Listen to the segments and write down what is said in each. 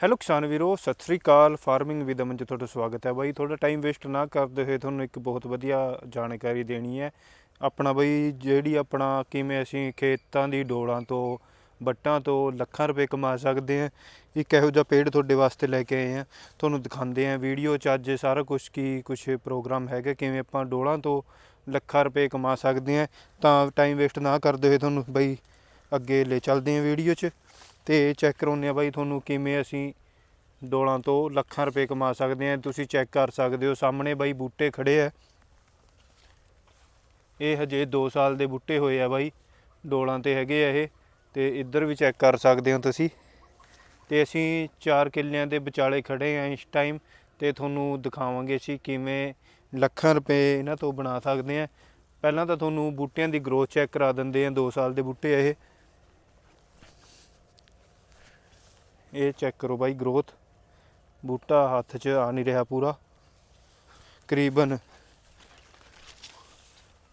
Hello ਕਿਸਾਨ ਵੀਰੋ, ਸਤਿ ਸ੍ਰੀ ਅਕਾਲ। Farming with ਅਮਨ 'ਚ ਤੁਹਾਡਾ ਸਵਾਗਤ ਹੈ ਬਾਈ। ਤੁਹਾਡਾ ਟਾਈਮ ਵੇਸਟ ਨਾ ਕਰਦੇ ਹੋਏ ਤੁਹਾਨੂੰ ਇੱਕ ਬਹੁਤ ਵਧੀਆ ਜਾਣਕਾਰੀ ਦੇਣੀ ਹੈ। ਆਪਣਾ ਬਈ, ਜਿਹੜੀ ਆਪਣਾ ਕਿਵੇਂ ਅਸੀਂ ਖੇਤਾਂ ਦੀ ਡੋਲਾਂ ਤੋਂ ਬੱਟਾਂ ਤੋਂ ਲੱਖਾਂ ਰੁਪਏ ਕਮਾ ਸਕਦੇ ਹਾਂ ਇੱਕ ਇਹੋ ਜਿਹਾ ਪੇੜ ਤੁਹਾਡੇ ਵਾਸਤੇ ਲੈ ਕੇ ਆਏ ਹਾਂ। ਤੁਹਾਨੂੰ ਦਿਖਾਉਂਦੇ ਹਾਂ ਵੀਡੀਓ 'ਚ ਅੱਜ ਸਾਰਾ ਕੁਝ ਕੀ ਕੁਝ ਪ੍ਰੋਗਰਾਮ ਹੈਗਾ, ਕਿਵੇਂ ਆਪਾਂ ਡੋਲਾਂ ਤੋਂ ਲੱਖਾਂ ਰੁਪਏ ਕਮਾ ਸਕਦੇ ਹਾਂ। ਤਾਂ ਟਾਈਮ ਵੇਸਟ ਨਾ ਕਰਦੇ ਹੋਏ ਤੁਹਾਨੂੰ ਬਈ ਅੱਗੇ ਲੈ ਚੱਲਦੇ ਹਾਂ ਵੀਡੀਓ 'ਚ। ਤੇ ਚੈੱਕ ਕਰਾਉਂਦੇ ਆ ਬਾਈ ਤੁਹਾਨੂੰ ਕਿਵੇਂ ਅਸੀਂ ਡੋਲਾਂ ਤੋਂ ਲੱਖਾਂ ਰੁਪਏ ਕਮਾ ਸਕਦੇ ਆ ਤੁਸੀਂ ਚੈੱਕ ਕਰ ਸਕਦੇ ਹੋ, ਸਾਹਮਣੇ ਬਾਈ ਬੂਟੇ ਖੜੇ ਆ। ਇਹ ਹਜੇ 2 ਸਾਲ ਦੇ ਬੂਟੇ ਹੋਏ ਆ ਬਾਈ, ਡੋਲਾਂ ਤੇ ਹੈਗੇ ਆ ਇਹ, ਤੇ ਇੱਧਰ ਵੀ ਚੈੱਕ ਕਰ ਸਕਦੇ ਹੋ ਤੁਸੀਂ। ਤੇ ਅਸੀਂ 4 ਕਿੱਲਿਆਂ ਦੇ ਵਿਚਾਲੇ ਖੜੇ ਆ ਇਸ ਟਾਈਮ ਤੇ ਤੁਹਾਨੂੰ ਦਿਖਾਵਾਂਗੇ ਅਸੀਂ ਕਿਵੇਂ ਲੱਖਾਂ ਰੁਪਏ ਇਹਨਾਂ ਤੋਂ ਬਣਾ ਸਕਦੇ ਆ ਪਹਿਲਾਂ ਤਾਂ ਤੁਹਾਨੂੰ ਬੂਟਿਆਂ ਦੀ ਗਰੋਥ ਚੈੱਕ ਕਰਾ ਦਿੰਦੇ ਆ 2 ਸਾਲ ਦੇ ਬੂਟੇ ਇਹ। ਇਹ ਚੈੱਕ ਕਰੋ ਬਾਈ ਗਰੋਥ ਬੂਟਾ ਹੱਥ 'ਚ ਆ ਨਹੀਂ ਰਿਹਾ ਪੂਰਾ। ਕਰੀਬਨ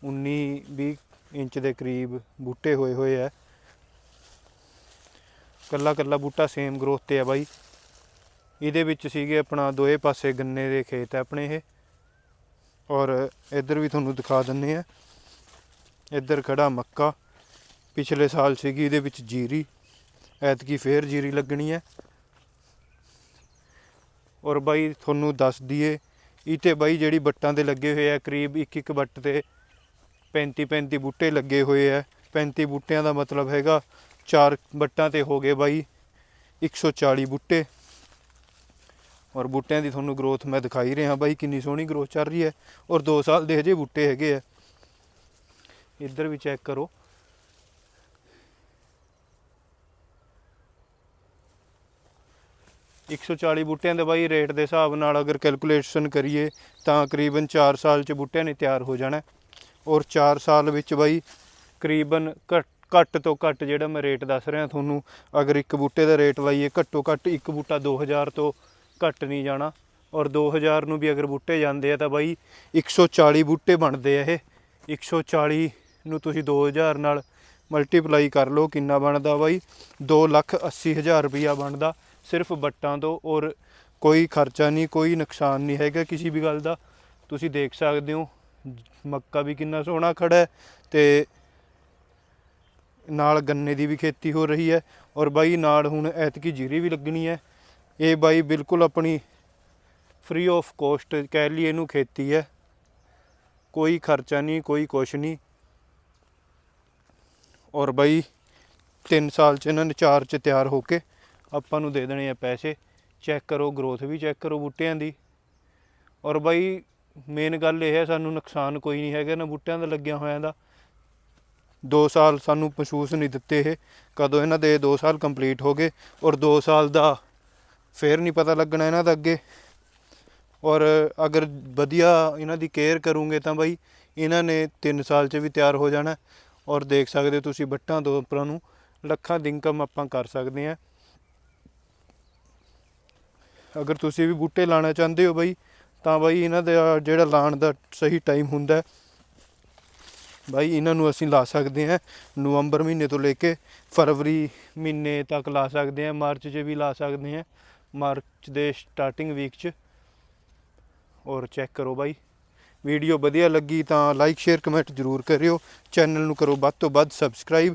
19 20 ਇੰਚ ਦੇ ਕਰੀਬ ਬੂਟੇ ਹੋਏ ਹੋਏ ਆ। ਕੱਲਾ ਕੱਲਾ ਬੂਟਾ ਸੇਮ ਗਰੋਥ ਤੇ ਆ ਬਾਈ। ਇਹਦੇ ਵਿੱਚ ਸੀਗੇ ਆਪਣਾ ਦੋਏ ਪਾਸੇ ਗੰਨੇ ਦੇ ਖੇਤ ਆ ਆਪਣੇ ਇਹ। ਔਰ ਇੱਧਰ ਵੀ ਤੁਹਾਨੂੰ ਦਿਖਾ ਦਿੰਨੇ ਆ। ਇੱਧਰ ਖੜਾ ਮੱਕਾ। ਪਿਛਲੇ ਸਾਲ ਸੀਗੀ ਇਹਦੇ ਵਿੱਚ ਜੀਰੀ। ਐਤਕੀ ਫੇਰ ਜੀਰੀ ਲੱਗਣੀ ਹੈ ਔਰ ਬਾਈ ਤੁਹਾਨੂੰ ਦੱਸ ਦਈਏ ਇਤੇ ਬਾਈ ਜਿਹੜੀ ਬੱਟਾਂ ਤੇ ਲੱਗੇ ਹੋਏ ਆ ਕਰੀਬ ਇੱਕ ਇੱਕ ਬੱਟ ਤੇ 35 35 ਬੂਟੇ ਲੱਗੇ ਹੋਏ ਆ 35 ਬੂਟਿਆਂ ਦਾ ਮਤਲਬ ਹੈਗਾ ਚਾਰ ਬੱਟਾਂ ਤੇ ਹੋ ਗਏ ਬਾਈ 140 ਬੂਟੇ। ਔਰ ਬੂਟਿਆਂ ਦੀ ਤੁਹਾਨੂੰ ਗਰੋਥ ਮੈਂ ਦਿਖਾਈ ਰਿਹਾ ਬਾਈ, ਕਿੰਨੀ ਸੋਹਣੀ ਗਰੋਥ ਚੱਲ ਰਹੀ ਹੈ ਔਰ 2 ਸਾਲ ਦੇ ਹਜੇ ਬੂਟੇ ਹੈਗੇ ਆ ਇੱਧਰ ਵੀ ਚੈੱਕ ਕਰੋ। ਇੱਕ ਸੌ ਚਾਲੀ ਬੂਟਿਆਂ ਦੇ ਬਾਈ ਰੇਟ ਦੇ ਹਿਸਾਬ ਨਾਲ ਅਗਰ ਕੈਲਕੂਲੇਸ਼ਨ ਕਰੀਏ ਤਾਂ ਕਰੀਬਨ 4 ਸਾਲ ਚ ਬੂਟਿਆਂ ਨੇ ਤਿਆਰ ਹੋ ਜਾਣਾ। ਔਰ 4 ਸਾਲ ਵਿੱਚ ਬਾਈ ਕਰੀਬਨ ਘੱਟ ਘੱਟ ਤੋਂ ਘੱਟ ਜਿਹੜਾ ਮੈਂ ਰੇਟ ਦੱਸ ਰਿਹਾ ਤੁਹਾਨੂੰ, ਅਗਰ ਇੱਕ ਬੂਟੇ ਦਾ ਰੇਟ ਲਾਈਏ ਘੱਟੋ ਘੱਟ ਇੱਕ ਬੂਟਾ 2000 ਤੋਂ ਘੱਟ ਨਹੀਂ ਜਾਣਾ। ਔਰ 2000 ਨੂੰ ਵੀ ਅਗਰ ਬੂਟੇ ਜਾਂਦੇ ਆ ਤਾਂ ਬਾਈ 140 ਬੂਟੇ ਬਣਦੇ ਆ ਇਹ। 140 ਨੂੰ ਤੁਸੀਂ 2000 ਨਾਲ ਮਲਟੀਪਲਾਈ ਕਰ ਲਓ ਕਿੰਨਾ ਬਣਦਾ ਬਾਈ? 280000 ਰੁਪਈਆ ਬਣਦਾ। ਸਿਰਫ ਬੱਟਾਂ ਤੋਂ ਔਰ ਕੋਈ ਖਰਚਾ ਨਹੀਂ, ਕੋਈ ਨੁਕਸਾਨ ਨਹੀਂ ਹੈਗਾ ਕਿਸੇ ਵੀ ਗੱਲ ਦਾ। ਤੁਸੀਂ ਦੇਖ ਸਕਦੇ ਹੋ, ਮੱਕਾ ਵੀ ਕਿੰਨਾ ਸੋਹਣਾ ਖੜਾ ਹੈ ਤੇ ਨਾਲ ਗੰਨੇ ਦੀ ਵੀ ਖੇਤੀ ਹੋ ਰਹੀ ਹੈ ਔਰ ਬਾਈ ਨਾਲ ਹੁਣ ਐਤਕੀ ਜੀਰੀ ਵੀ ਲੱਗਣੀ ਹੈ। ਇਹ ਬਾਈ ਬਿਲਕੁਲ ਆਪਣੀ ਫ੍ਰੀ ਆਫ ਕੋਸਟ ਕਹਿ ਲਈ ਇਹਨੂੰ ਖੇਤੀ ਹੈ। ਕੋਈ ਖਰਚਾ ਨਹੀਂ, ਕੋਈ ਕੁਛ ਨਹੀਂ। ਔਰ ਬਾਈ 3 ਸਾਲ ਚ ਇਹਨਾਂ ਨੇ ਚਾਰ ਚ ਤਿਆਰ ਹੋ ਕੇ ਆਪਾਂ ਨੂੰ ਦੇ ਦੇਣੇ ਆ ਪੈਸੇ। ਚੈੱਕ ਕਰੋ ਗਰੋਥ ਵੀ ਚੈੱਕ ਕਰੋ ਬੂਟਿਆਂ ਦੀ। ਔਰ ਬਾਈ ਮੇਨ ਗੱਲ ਇਹ ਹੈ ਸਾਨੂੰ ਨੁਕਸਾਨ ਕੋਈ ਨਹੀਂ ਹੈਗਾ ਨਾ ਬੂਟਿਆਂ ਦਾ ਲੱਗਿਆ ਹੋਇਆਂ ਦਾ। 2 ਸਾਲ ਸਾਨੂੰ ਮਹਿਸੂਸ ਨਹੀਂ ਦਿੱਤੇ ਇਹ। ਕਦੋਂ ਇਹਨਾਂ ਦੇ 2 ਸਾਲ ਕੰਪਲੀਟ ਹੋ ਗਏ ਔਰ 2 ਸਾਲ ਦਾ ਫੇਰ ਨਹੀਂ ਪਤਾ ਲੱਗਣਾ ਇਹਨਾਂ ਦਾ ਅੱਗੇ। ਔਰ ਅਗਰ ਵਧੀਆ ਇਹਨਾਂ ਦੀ ਕੇਅਰ ਕਰੂੰਗੇ ਤਾਂ ਬਾਈ ਇਹਨਾਂ ਨੇ 3 ਸਾਲ 'ਚ ਵੀ ਤਿਆਰ ਹੋ ਜਾਣਾ। ਔਰ ਦੇਖ ਸਕਦੇ ਹੋ ਤੁਸੀਂ ਬੱਟਾਂ ਤੋਂ ਉੱਪਰਾਂ ਨੂੰ ਲੱਖਾਂ ਦੀ ਇਨਕਮ ਆਪਾਂ ਕਰ ਸਕਦੇ ਹਾਂ। ਅਗਰ ਤੁਸੀਂ ਵੀ ਬੂਟੇ ਲਾਣਾ ਚਾਹੁੰਦੇ ਹੋ ਬਾਈ, ਤਾਂ ਬਾਈ ਇਹਨਾਂ ਦਾ ਜਿਹੜਾ ਲਾਣ ਦਾ ਸਹੀ ਟਾਈਮ ਹੁੰਦਾ ਬਾਈ ਇਹਨਾਂ ਨੂੰ ਅਸੀਂ ਲਾ ਸਕਦੇ ਹਾਂ। ਨਵੰਬਰ ਮਹੀਨੇ ਤੋਂ ਲੈ ਕੇ ਫਰਵਰੀ ਮਹੀਨੇ ਤੱਕ ਲਾ ਸਕਦੇ ਹਾਂ। ਮਾਰਚ 'ਚ ਵੀ ਲਾ ਸਕਦੇ ਹਾਂ। ਮਾਰਚ ਦੇ ਸਟਾਰਟਿੰਗ ਵੀਕ 'ਚ। ਔਰ ਚੈੱਕ ਕਰੋ ਬਾਈ। ਵੀਡੀਓ ਵਧੀਆ ਲੱਗੀ ਤਾਂ ਲਾਈਕ ਸ਼ੇਅਰ ਕਮੈਂਟ ਜ਼ਰੂਰ ਕਰਿਓ। ਚੈਨਲ ਨੂੰ ਕਰੋ ਵੱਧ ਤੋਂ ਵੱਧ ਸਬਸਕ੍ਰਾਈਬ